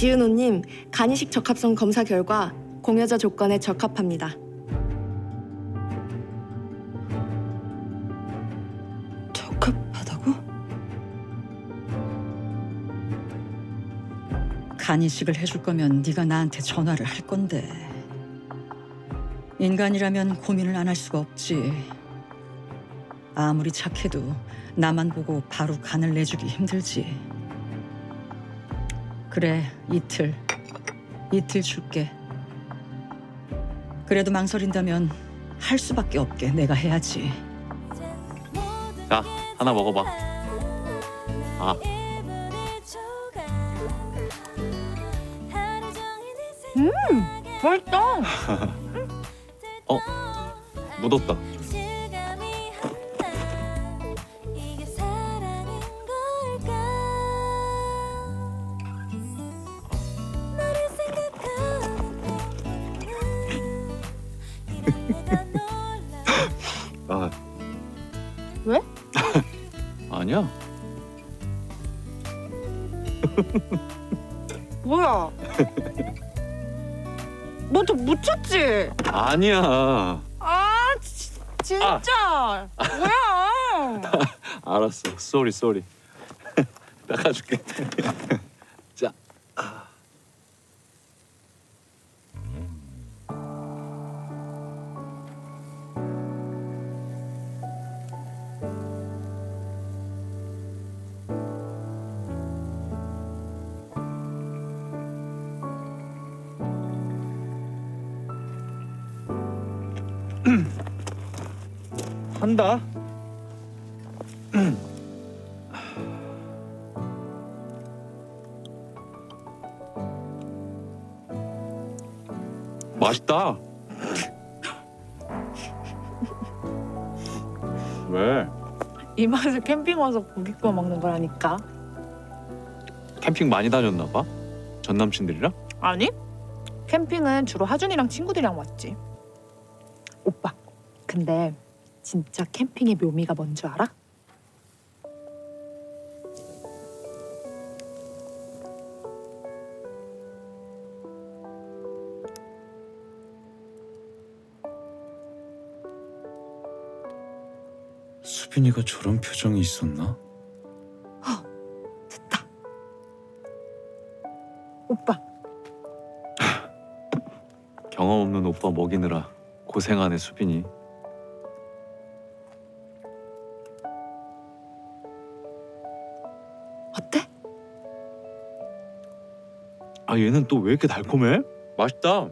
지은호님 간이식 적합성 검사 결과 공여자 조건에 적합합니다. 적합하다고? 간이식을 해줄 거면 네가 나한테 전화를 할 건데 인간이라면 고민을 안 할 수가 없지 아무리 착해도 나만 보고 바로 간을 내주기 힘들지 그래 이틀 이틀 줄게 그래도 망설인다면 할 수밖에 없게 내가 해야지 자, 하나 먹어봐. 아. 맛있다. 어, 묻었다. 뭐야? 너저 묻혔지? 아니야. 아 지, 진짜 뭐야? 알았어. 쏘리 쏘리. 닦아줄게. 맛있다. 왜? 이 맛을 캠핑 와서 고기 구워 먹는 거라니까. 캠핑 많이 다녔나 봐? 전 남친들이랑? 아니? 캠핑은 주로 하준이랑 친구들이랑 왔지. 오빠, 근데 진짜 캠핑의 묘미가 뭔 줄 알아? 수빈이가 저런 표정이 있었나? 됐다. 오빠, 경험 없는 오빠 먹이느라 고생하네 수빈이. 어때? 아 얘는 또 왜 이렇게 달콤해? 맛있다.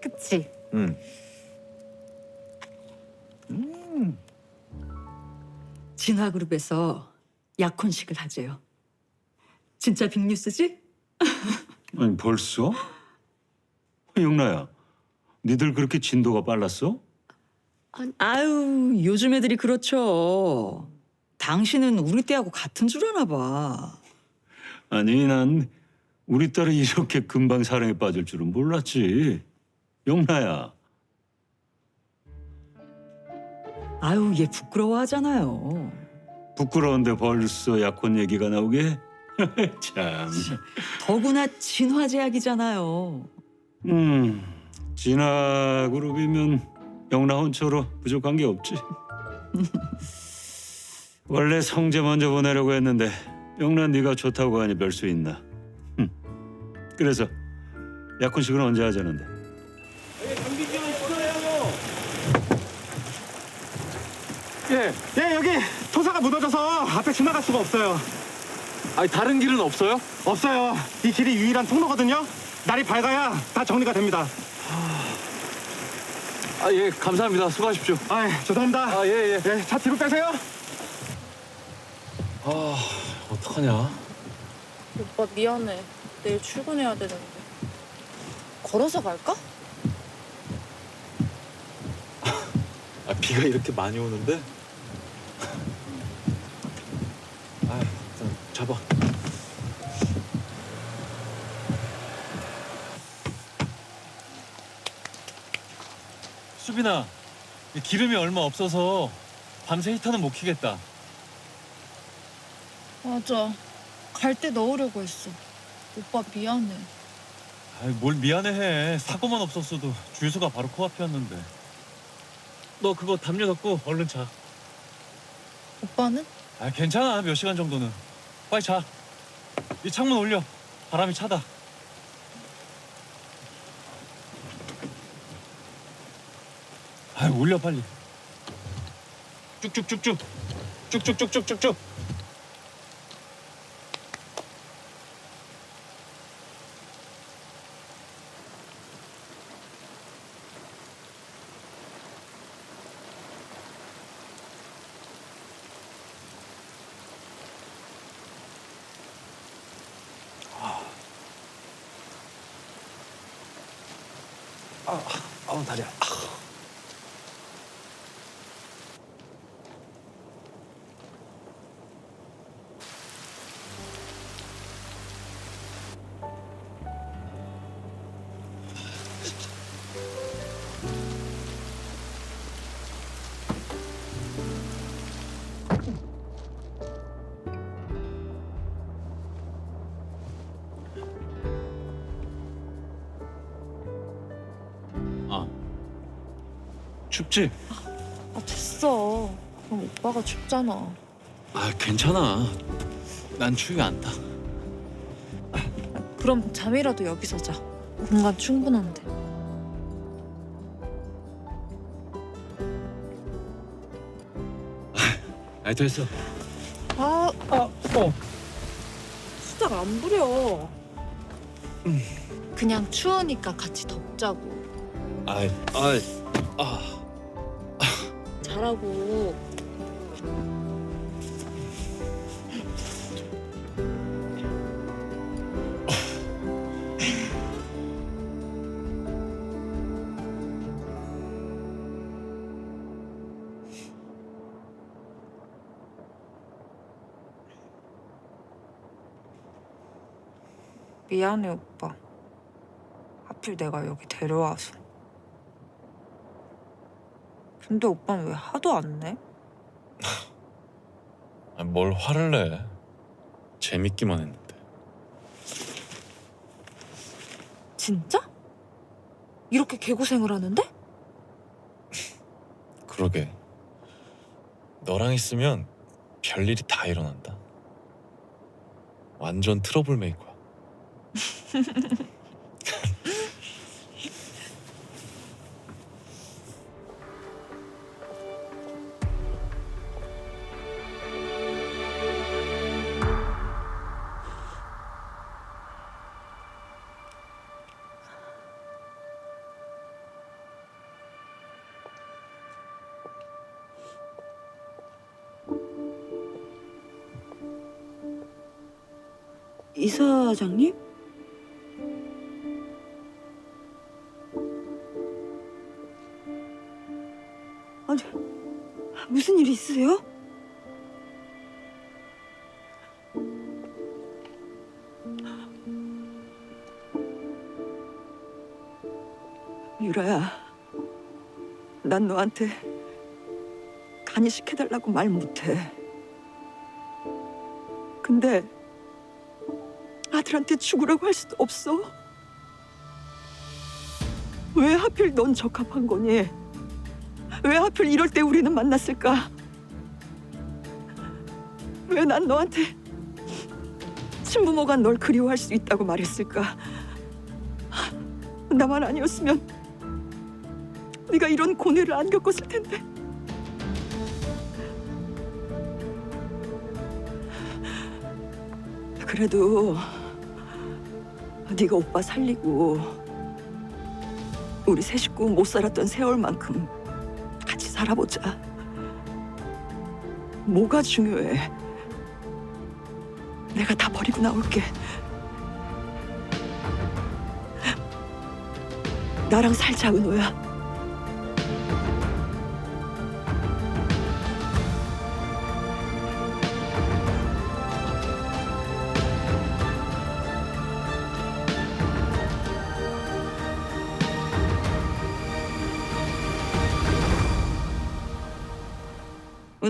그치? 응. 진화그룹에서 약혼식을 하재요. 진짜 빅뉴스지? 아니 벌써? 영나야, 니들 그렇게 진도가 빨랐어? 아유, 요즘 애들이 그렇죠. 당신은 우리 때하고 같은 줄 아나 봐. 아니 난 우리 딸이 이렇게 금방 사랑에 빠질 줄은 몰랐지. 영나야, 아유, 얘 부끄러워하잖아요. 부끄러운데 벌써 약혼 얘기가 나오게? 참. 더구나 진화제약이잖아요. 음, 진화 그룹이면 영나 혼처로 부족한 게 없지. 원래 성재 먼저 보내려고 했는데 영나 네가 좋다고 하니 별 수 있나? 흠. 그래서 약혼식은 언제 하자는데? 예, 예 여기 토사가 묻어져서 앞에 지나갈 수가 없어요. 아니 다른 길은 없어요? 없어요. 이 길이 유일한 통로거든요. 날이 밝아야 다 정리가 됩니다. 아 예 감사합니다. 수고하십시오. 아, 죄송합니다. 아 예 예. 예, 차 뒤로 빼세요. 아 어떡하냐? 오빠 미안해. 내일 출근해야 되는데. 걸어서 갈까? 아 비가 이렇게 많이 오는데? 아 일단 잡아. 수빈아, 기름이 얼마 없어서 밤새 히터는 못 켜겠다. 맞아. 갈 때 넣으려고 했어. 오빠 미안해. 아이, 뭘 미안해해. 사고만 없었어도 주유소가 바로 코앞이었는데. 너 그거 담요 덮고 얼른 자. 오빠는? 아 괜찮아 몇 시간 정도는. 빨리 자. 이 창문 올려. 바람이 차다. 아 올려 빨리. 쭉쭉쭉쭉. 쭉쭉쭉쭉쭉쭉. 아우 다리야. 아 춥지? 아 됐어. 그럼 오빠가 춥잖아. 아 괜찮아. 난 추위가 안 타. 그럼 잠이라도 여기서 자. 공간 충분한데. 아이 됐어. 아, 아 어. 수작 안 부려. 그냥 추우니까 같이 덥자고. 아이 아이 아. 자라고. 미안해 오빠. 하필 내가 여기 데려와서. 근데 오빠는 왜 하도 안 내? 아, 뭘 화를 내? 재밌기만 했는데. 진짜? 이렇게 개고생을 하는데? 그러게. 너랑 있으면 별일이 다 일어난다. 완전 트러블 메이커야. 이사장님? 아니, 무슨 일 있으세요? 유라야, 난 너한테 간이시켜달라고 말 못해. 근데 아들한테 죽으라고 할 수도 없어. 왜 하필 넌 적합한 거니? 왜 하필 이럴 때 우리는 만났을까? 왜 난 너한테 친부모가 널 그리워할 수 있다고 말했을까? 나만 아니었으면 네가 이런 고뇌를 안 겪었을 텐데. 그래도 네가 오빠 살리고 우리 세 식구 못 살았던 세월만큼 같이 살아보자. 뭐가 중요해? 내가 다 버리고 나올게. 나랑 살자, 은호야.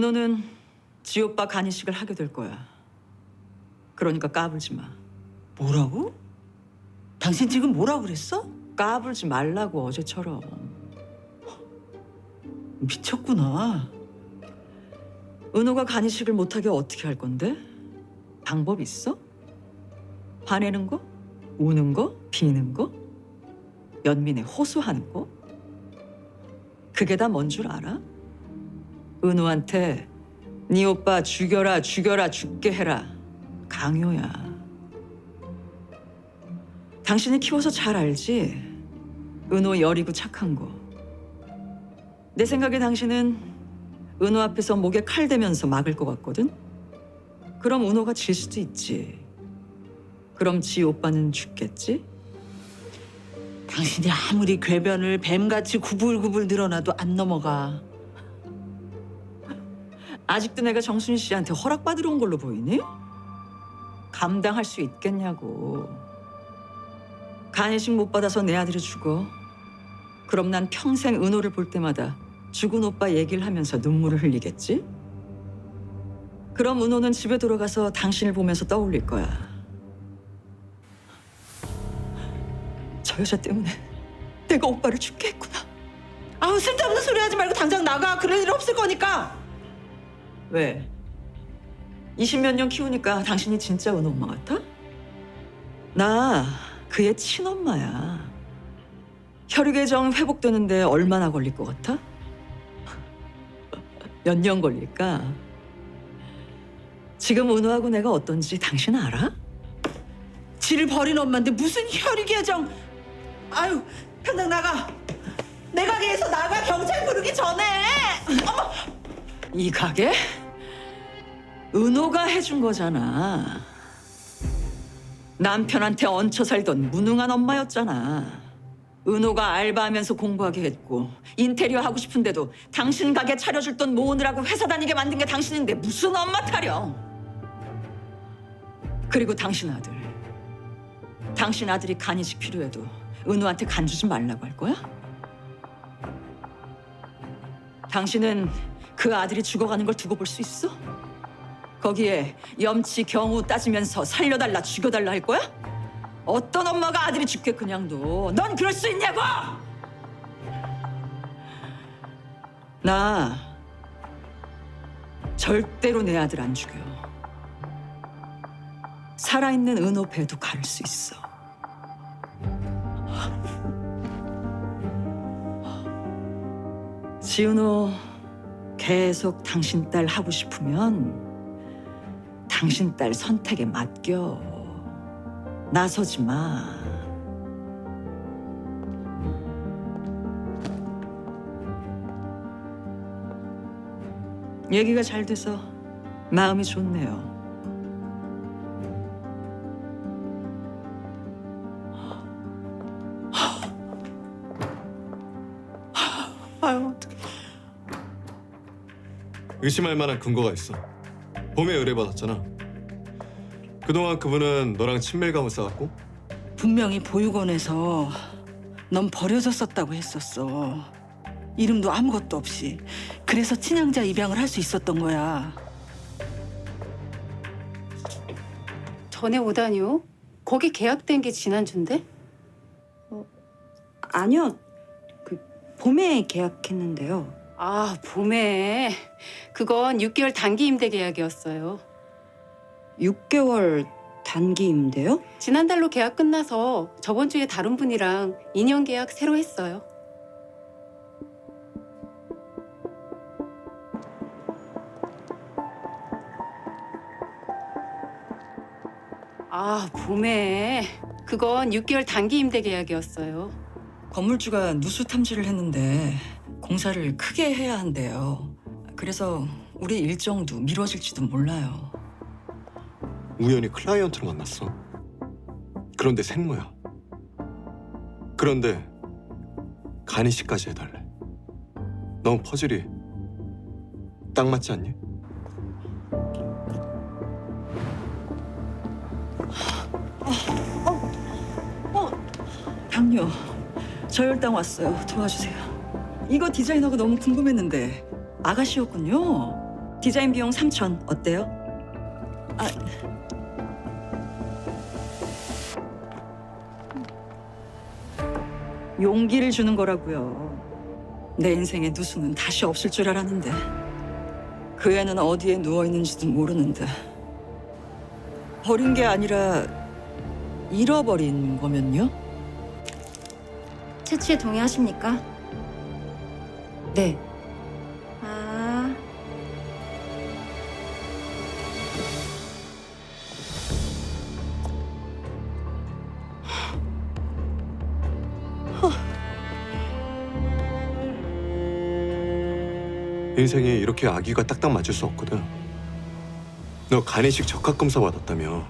은호는 지 오빠 간이식을 하게 될 거야. 그러니까 까불지 마. 뭐라고? 당신 지금 뭐라 그랬어? 까불지 말라고 어제처럼. 미쳤구나. 은호가 간이식을 못하게 어떻게 할 건데? 방법 있어? 화내는 거? 우는 거? 비는 거? 연민에 호소하는 거? 그게 다 뭔 줄 알아? 은호한테 네 오빠 죽여라 죽여라 죽게 해라 강요야. 당신이 키워서 잘 알지? 은호 여리고 착한 거. 내 생각에 당신은 은호 앞에서 목에 칼 대면서 막을 것 같거든? 그럼 은호가 질 수도 있지. 그럼 지 오빠는 죽겠지? 당신이 아무리 궤변을 뱀같이 구불구불 늘어나도 안 넘어가. 아직도 내가 정순이 씨한테 허락받으러 온 걸로 보이니? 감당할 수 있겠냐고. 간이식 못 받아서 내 아들이 죽어. 그럼 난 평생 은호를 볼 때마다 죽은 오빠 얘기를 하면서 눈물을 흘리겠지? 그럼 은호는 집에 돌아가서 당신을 보면서 떠올릴 거야. 저 여자 때문에 내가 오빠를 죽게 했구나. 아우 쓸데없는 소리 하지 말고 당장 나가. 그럴 일 없을 거니까. 왜? 20몇 년 키우니까 당신이 진짜 은호 엄마 같아? 나 그의 친엄마야. 혈육의 회복되는데 얼마나 걸릴 것 같아? 몇 년 걸릴까? 지금 은호하고 내가 어떤지 당신 알아? 지를 버린 엄마인데 무슨 혈육예정. 아유 당장 나가. 내 가게에서 나가 경찰 부르기 전에. 이 가게? 은호가 해준 거잖아. 남편한테 얹혀 살던 무능한 엄마였잖아. 은호가 알바하면서 공부하게 했고 인테리어 하고 싶은데도 당신 가게 차려줄 돈 모으느라고 회사 다니게 만든 게 당신인데 무슨 엄마 타령? 그리고 당신 아들. 당신 아들이 간이식 필요해도 은호한테 간 주지 말라고 할 거야? 당신은 그 아들이 죽어가는 걸 두고 볼 수 있어? 거기에 염치 경우 따지면서 살려달라 죽여달라 할 거야? 어떤 엄마가 아들이 죽게 그냥 둬? 넌 그럴 수 있냐고! 나 절대로 내 아들 안 죽여. 살아있는 은호 배도 가를 수 있어. 지은호 계속 당신 딸 하고 싶으면 당신 딸 선택에 맡겨. 나서지 마. 얘기가 잘 돼서 마음이 좋네요. 의심할 만한 근거가 있어. 봄에 의뢰받았잖아. 그동안 그분은 너랑 친밀감을 쌓았고 분명히 보육원에서 넌 버려졌었다고 했었어. 이름도 아무것도 없이. 그래서 친양자 입양을 할 수 있었던 거야. 전에 오다니요? 거기 계약된 게 지난주인데? 아니요. 그 봄에 계약했는데요. 아, 봄에. 그건 6개월 단기 임대 계약이었어요. 6개월 단기 임대요? 지난달로 계약 끝나서 저번 주에 다른 분이랑 2년 계약 새로 했어요. 아, 봄에. 그건 6개월 단기 임대 계약이었어요. 건물주가 누수 탐지를 했는데 공사를 크게 해야 한대요. 그래서 우리 일정도 미뤄질지도 몰라요. 우연히 클라이언트를 만났어. 그런데 생모야. 그런데 간이식까지 해달래. 너무 퍼즐이 딱 맞지 않니? 당뇨, 저혈당 왔어요. 도와주세요. 이거 디자이너가 너무 궁금했는데 아가씨였군요. 디자인 비용 3천 어때요? 아, 용기를 주는 거라고요. 내 인생의 누수는 다시 없을 줄 알았는데 그 애는 어디에 누워 있는지도 모르는데 버린 게 아니라 잃어버린 거면요? 채취에 동의하십니까? 네. 아, 인생에 이렇게 아기가 딱딱 맞을 수 없거든. 너 간이식 적합 검사 받았다며.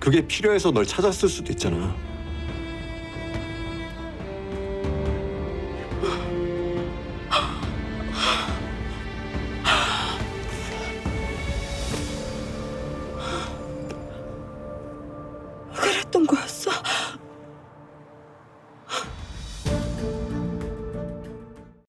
그게 필요해서 널 찾았을 수도 있잖아.